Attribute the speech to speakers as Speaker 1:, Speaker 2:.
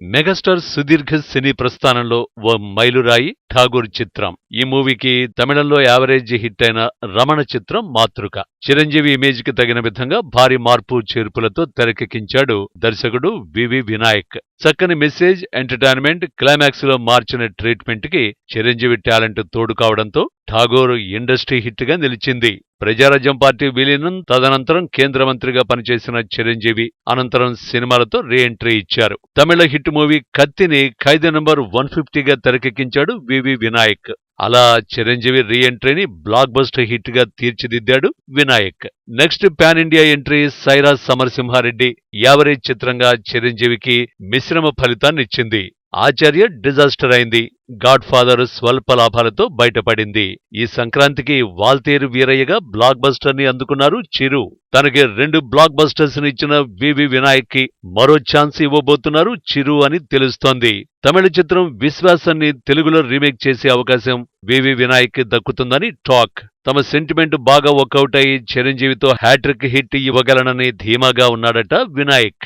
Speaker 1: Megastar సుదీర్ఘ సినీ ప్రస్థానంలో ఓ మైలురాయి ఠాగూర్ చిత్రం. ఈ మూవీకి తమిళంలో యావరేజ్ హిట్ అయిన రమణ చిత్రం మాతృక. చిరంజీవి ఇమేజ్కి తగిన విధంగా భారీ మార్పు చేర్పులతో తెరకెక్కించాడు దర్శకుడు వివి వినాయక్. చక్కని మెసేజ్ ఎంటర్టైన్మెంట్ క్లైమాక్స్లో మార్చిన ట్రీట్మెంట్కి చిరంజీవి టాలెంట్ తోడు కావడంతో ఠాగూర్ ఇండస్ట్రీ హిట్గా నిలిచింది. ప్రజారాజ్యం పార్టీ విలీనం తదనంతరం కేంద్ర మంత్రిగా పనిచేసిన చిరంజీవి అనంతరం సినిమాలతో రీ ఎంట్రీ ఇచ్చారు. తమిళ హిట్ మూవీ కత్తిని ఖైదీ నంబర్ వన్ ఫిఫ్టీగా తెరకెక్కించాడు వివి వినాయక్. అలా చిరంజీవి రీ ఎంట్రీని బ్లాక్ బస్టర్ హిట్గా తీర్చిదిద్దాడు Vinayak. Next pan India entry Sye Raa Samarasimha Reddy. Average చిత్రంగా చిరంజీవికి మిశ్రమ ఫలితాన్నిచ్చింది. ఆచార్య డిజాస్టర్ అయింది. గాడ్ ఫాదర్ స్వల్ప లాభాలతో బయటపడింది. ఈ సంక్రాంతికి వాల్తేరు వీరయ్యగా బ్లాక్ బస్టర్ని అందుకున్నారు చిరు. తనకి రెండు బ్లాక్ బస్టర్స్ని ఇచ్చిన వివి వినాయక్కి మరో ఛాన్స్ ఇవ్వబోతున్నారు చిరు అని తెలుస్తోంది. తమిళ చిత్రం విశ్వాసాన్ని తెలుగులో రీమేక్ చేసే అవకాశం వివి వినాయక్కి దక్కుతుందని టాక్. తమ సెంటిమెంట్ బాగా వర్కౌట్ అయి చిరంజీవితో హ్యాట్రిక్ హిట్ ఇవ్వగలనని ధీమాగా ఉన్నాడట వినాయక్.